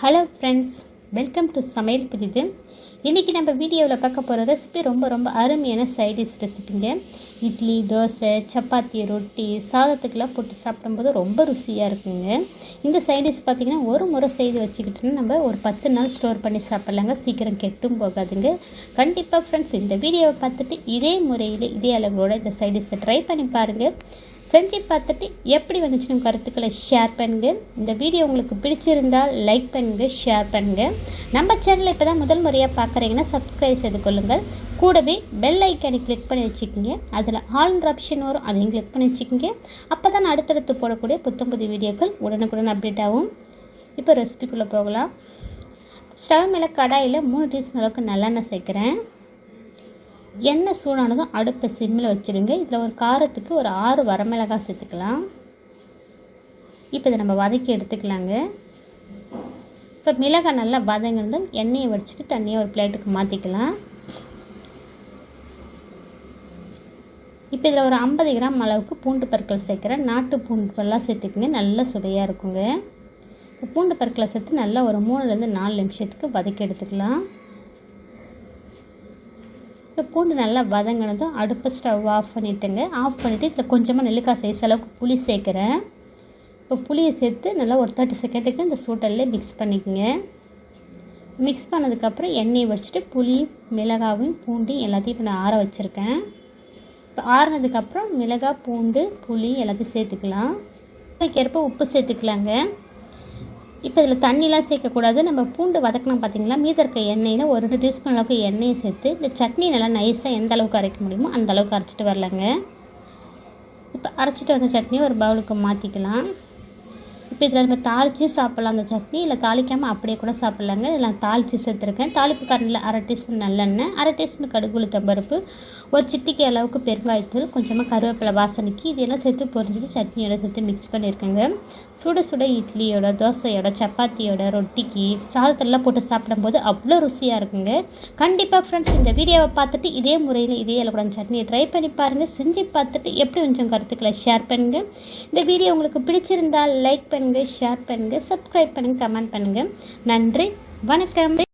Hello friends welcome to சமையல் புதிது இன்றைக்கி நம்ம வீடியோவில் பார்க்க போகிற ரெசிபி ரொம்ப ரொம்ப அருமையான சைடிஷ் ரெசிபிங்க இட்லி தோசை சப்பாத்தி ரொட்டி சாதத்துக்கெல்லாம் போட்டு சாப்பிடும்போது ரொம்ப ருசியாக இருக்குங்க. இந்த சைடிஷ் பார்த்திங்கன்னா ஒரு முறை செய்து வச்சுக்கிட்டோன்னா நம்ம ஒரு பத்து நாள் ஸ்டோர் பண்ணி சாப்பிட்லாங்க. சீக்கிரம் கெட்டும் போகாதுங்க. கண்டிப்பாக ஃப்ரெண்ட்ஸ் இந்த வீடியோவை பார்த்துட்டு இதே முறையில் இதே அளவுகளோட இந்த சைடிஷை ட்ரை பண்ணி பாருங்கள் செஞ்சு பார்த்துட்டு எப்படி வந்துச்சுன்னு கருத்துக்களை ஷேர் பண்ணுங்க. இந்த வீடியோ உங்களுக்கு பிடிச்சிருந்தால் லைக் பண்ணுங்க ஷேர் பண்ணுங்க. நம்ம சேனலை இப்போ தான் முதல் முறையாக பார்க்குறீங்கன்னா சப்ஸ்கிரைப் செய்து கொள்ளுங்கள். கூடவே பெல் ஐக்கனை கிளிக் பண்ணி வச்சுக்கோங்க. அதில் ஆல்ன்ற ஆப்ஷன் வரும் அதையும் கிளிக் பண்ணி வச்சுக்கோங்க. அப்போ தான் அடுத்தடுத்து போடக்கூடிய புத்தம்புது வீடியோக்கள் உடனுக்குடன் அப்டேட் ஆகும். இப்போ ரெசிபிக்குள்ளே போகலாம். ஸ்டவ் மேலே கடாயில் மூணு டீஸ்பூன் அளவுக்கு நல்லெண்ணெய் சேர்க்குறேன். எண்ணெய் சூடானதும் அடுப்பை சிம்மில் வச்சுருங்க. இதில் ஒரு காரத்துக்கு ஒரு ஆறு வரமிளகாய் சேர்த்துக்கலாம். இப்போ இதை நம்ம வதக்கி எடுத்துக்கலாங்க. இப்போ மிளகாய் நல்லா வதங்கினதும் எண்ணெயை வடிச்சிட்டு தண்ணியை ஒரு பிளேட்டுக்கு மாற்றிக்கலாம் இப்போ இதில் ஒரு ஐம்பது கிராம் அளவுக்கு பூண்டு பற்கள் சேர்க்குறேன். நாட்டு பூண்டு பல்லாம் சேர்த்துக்குங்க. நல்லா சுவையாக இருக்குங்க. பூண்டு பற்களை சேர்த்து நல்லா ஒரு மூணுலேருந்து நாலு நிமிஷத்துக்கு வதக்கி எடுத்துக்கலாம். இப்போ பூண்டு நல்லா வதங்கினதும் அடுப்பு ஸ்டவ் ஆஃப் பண்ணிவிட்டுங்க ஆஃப் பண்ணிவிட்டு இதில் கொஞ்சமாக நெல்லிக்காய் சைஸ் அளவுக்கு புளி சேர்க்குறேன். இப்போ புளியை சேர்த்து நல்லா ஒரு தேர்ட்டி செகண்டுக்கு இந்த சூட்டல்லே மிக்ஸ் பண்ணிக்கோங்க. மிக்ஸ் பண்ணதுக்கப்புறம் எண்ணெயை வச்சுட்டு புளி மிளகாவும் பூண்டு எல்லாத்தையும் இப்போ நான் ஆற வச்சுருக்கேன். இப்போ ஆறினதுக்கப்புறம் மிளகாய் பூண்டு புளி எல்லாத்தையும் சேர்த்துக்கலாம். அதுக்கேற்ப உப்பு சேர்த்துக்கலாங்க. இப்போ இதில் தண்ணிலாம் சேர்க்கக்கூடாது. நம்ம பூண்டு வதக்கணும் பார்த்தீங்களா மீத இருக்க எண்ணெயில் ஒரு ரெண்டு டீஸ்பூன் அளவுக்கு எண்ணெயை சேர்த்து இந்த சட்னி நல்லா நைஸாக எந்த அளவுக்கு அரைக்க முடியுமோ அந்த அளவுக்கு அரைச்சிட்டு வரலாங்க. இப்போ அரைச்சிட்டு வந்த சட்னியை ஒரு பவுலுக்கு மாற்றிக்கலாம் இப்போ இதில் நம்ம தாளித்து சாப்பிட்லாம் அந்த சட்னி. இல்லை தாளிக்காமல் அப்படியே கூட சாப்பிட்லாங்க. இதில் நான் தாளித்து சேர்த்துருக்கேன். தாளிப்பு காரணியில் அரை டீஸ்பூன் நல்லெண்ணெய் அரை டீஸ்பூன் கடுகு உளுத்தம்பருப்பு ஒரு சிட்டிக்கு அளவுக்கு பெருங்காயத்தூள் கொஞ்சமாக கருவேப்பிலை வாசனைக்கு இதெல்லாம் சேர்த்து பொரிஞ்சிட்டு சட்னியோட சேர்த்து மிக்ஸ் பண்ணியிருக்கேங்க. சுட சுட இட்லியோட தோசையோட சப்பாத்தியோட ரொட்டிக்கு சாதத்தெல்லாம் போட்டு சாப்பிடும்போது அவ்வளோ ருசியாக இருக்குங்க. கண்டிப்பாக ஃப்ரெண்ட்ஸ் இந்த வீடியோவை பார்த்துட்டு இதே முறையில் இதே அளவுடன் சட்னியை ட்ரை பண்ணி பாருங்கள் செஞ்சு பார்த்துட்டு எப்படி கொஞ்சம் கருத்துக்களை ஷேர் பண்ணுங்கள் இந்த வீடியோ உங்களுக்கு பிடிச்சிருந்தால் லைக் பண்ணுங்கள் பண்ணுங்கள் ஷேர் பண்ணுங்கள் சப்ஸ்கிரைப் பண்ணுங்கள் கமெண்ட் பண்ணுங்கள் நன்றி வணக்கம்.